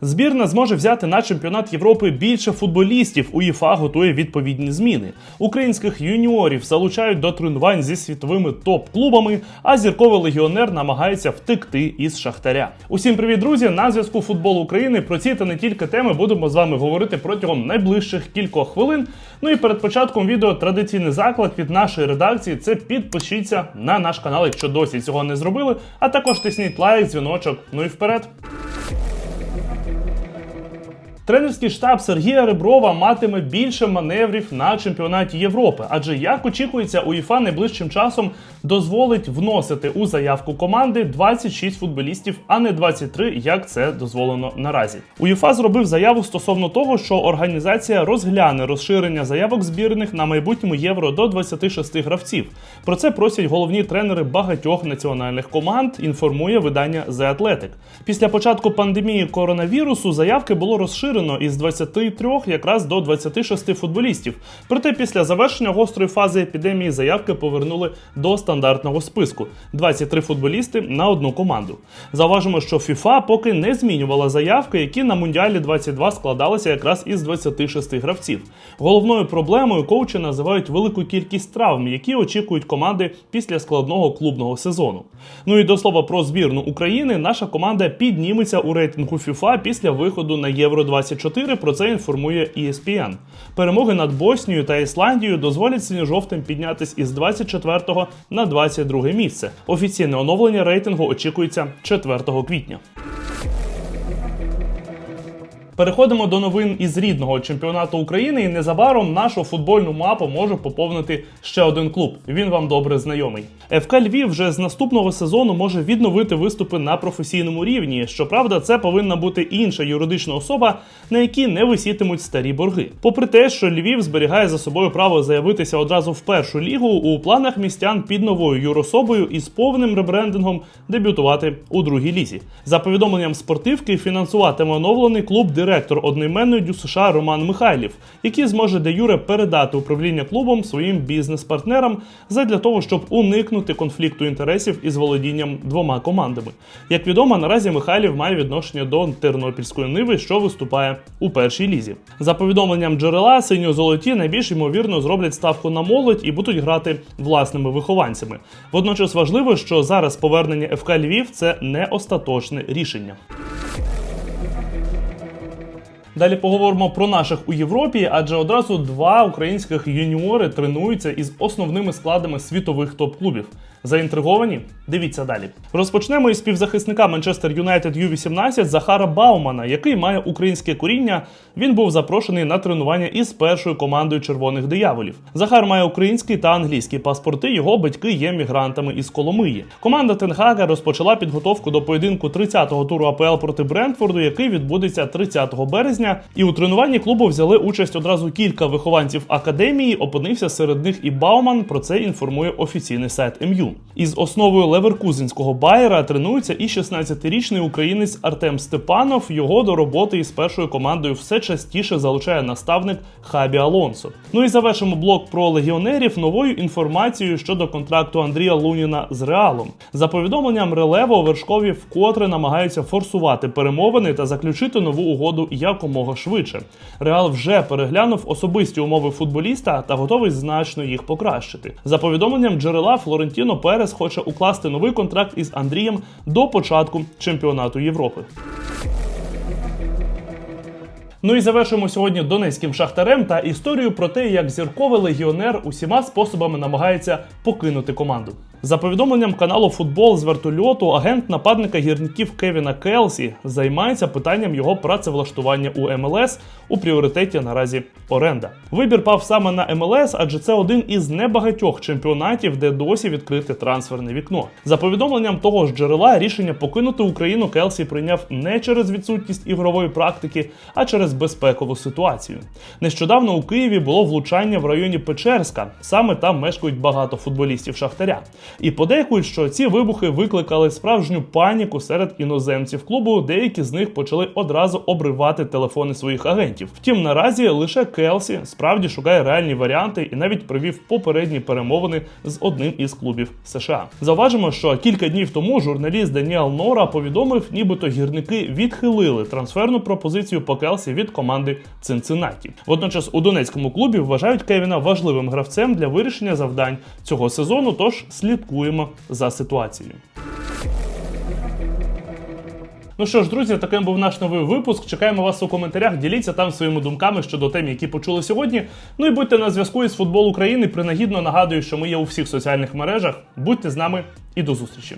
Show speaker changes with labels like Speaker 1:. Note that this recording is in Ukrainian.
Speaker 1: Збірна зможе взяти на чемпіонат Європи більше футболістів. УЄФА готує відповідні зміни. Українських юніорів залучають до тренувань зі світовими топ-клубами, а зірковий легіонер намагається втекти із шахтаря. Усім привіт, друзі! На зв'язку футбол України. Про ці та не тільки теми будемо з вами говорити протягом найближчих кількох хвилин. Ну і перед початком відео традиційний заклик від нашої редакції це підпишіться на наш канал, якщо досі цього не зробили. А також тисніть лайк, дзвіночок. Ну і вперед. Тренерський штаб Сергія Реброва матиме більше маневрів на чемпіонаті Європи, адже як очікується, УЄФА найближчим часом дозволить вносити у заявку команди 26 футболістів, а не 23, як це дозволено наразі. УЄФА зробив заяву стосовно того, що організація розгляне розширення заявок збірних на майбутньому євро до 26 гравців. Про це просять головні тренери багатьох національних команд. Інформує видання The Athletic. Після початку пандемії коронавірусу заявки було розширено із 23 якраз до 26 футболістів. Проте після завершення гострої фази епідемії заявки повернули до стандартного списку 23 футболісти на одну команду. Зауважимо, що FIFA поки не змінювала заявки, які на Мундіалі 22 складалися якраз із 26 гравців. Головною проблемою коучі називають велику кількість травм, які очікують команди після складного клубного сезону. Ну і до слова про збірну України, наша команда підніметься у рейтингу FIFA після виходу на Євро 24 Про це інформує ESPN. Перемоги над Боснією та Ісландією дозволять синьо-жовтим піднятись із 24 на 22 місце. Офіційне оновлення рейтингу очікується 4 квітня. Переходимо до новин із рідного чемпіонату України, і незабаром нашу футбольну мапу може поповнити ще один клуб. Він вам добре знайомий. ФК Львів вже з наступного сезону може відновити виступи на професійному рівні. Щоправда, це повинна бути інша юридична особа, на якій не висітимуть старі борги. Попри те, що Львів зберігає за собою право заявитися одразу в першу лігу, у планах містян під новою юрособою із повним ребрендингом дебютувати у другій лізі. За повідомленням спортивки, фінансуватиме оновлений клуб директор одноіменної дю США Роман Михайлів, який зможе де Юре передати управління клубом своїм бізнес-партнерам задля того, щоб уникнути конфлікту інтересів із володінням двома командами. Як відомо, наразі Михайлів має відношення до Тернопільської ниви, що виступає у першій лізі. За повідомленням джерела, синьо-золоті найбільш ймовірно зроблять ставку на молодь і будуть грати власними вихованцями. Водночас важливо, що зараз повернення ФК Львів це не остаточне рішення. Далі поговоримо про наших у Європі, адже одразу два українських юніори тренуються із основними складами світових топ-клубів. Заінтриговані? Дивіться далі. Розпочнемо із співзахисника Манчестер Юнайтед Ю-18 Захара Баумана, який має українське коріння. Він був запрошений на тренування із першою командою червоних дияволів. Захар має український та англійський паспорти. Його батьки є мігрантами із Коломиї. Команда Тенхага розпочала підготовку до поєдинку 30-го туру АПЛ проти Брентфорду, який відбудеться 30 березня. І у тренуванні клубу взяли участь одразу кілька вихованців академії. Опинився серед них і Бауман. Про це інформує офіційний сайт МЮ. Із основою леверкузенського Байера тренується і 16-річний українець Артем Степанов. Його до роботи із першою командою все частіше залучає наставник Хабі Алонсо. Ну і завершимо блок про легіонерів новою інформацією щодо контракту Андрія Луніна з Реалом. За повідомленням Релево, вершкові вкотре намагаються форсувати перемовини та заключити нову угоду якомога швидше. Реал вже переглянув особисті умови футболіста та готовий значно їх покращити. За повідомленням джерела Флорентіно Перес хоче укласти новий контракт із Андрієм до початку чемпіонату Європи. Ну і завершуємо сьогодні донецьким шахтарем та історію про те, як зірковий легіонер усіма способами намагається покинути команду. За повідомленням каналу Футбол з вертольоту, агент нападника гірників Кевіна Келсі займається питанням його працевлаштування у МЛС у пріоритеті наразі оренда. Вибір пав саме на МЛС, адже це один із небагатьох чемпіонатів, де досі відкрите трансферне вікно. За повідомленням того ж джерела, рішення покинути Україну Келсі прийняв не через відсутність ігрової практики, а через безпекову ситуацію. Нещодавно у Києві було влучання в районі Печерська. Саме там мешкають багато футболістів Шахтаря. І подейкують, що ці вибухи викликали справжню паніку серед іноземців клубу. Деякі з них почали одразу обривати телефони своїх агентів. Втім, наразі лише Келсі справді шукає реальні варіанти і навіть провів попередні перемовини з одним із клубів США. Зауважимо, що кілька днів тому журналіст Даніел Нора повідомив, нібито гірники відхилили трансферну пропозицію по Келсі від команди Цинциннаті. Водночас у донецькому клубі вважають Кевіна важливим гравцем для вирішення завдань цього сезону. Тож слідкуємо за ситуацією. Ну що ж, друзі, таким був наш новий випуск. Чекаємо вас у коментарях. Діліться там своїми думками щодо тем, які почули сьогодні. Ну і будьте на зв'язку із футбол України. Принагідно нагадую, що ми є у всіх соціальних мережах. Будьте з нами і до зустрічі.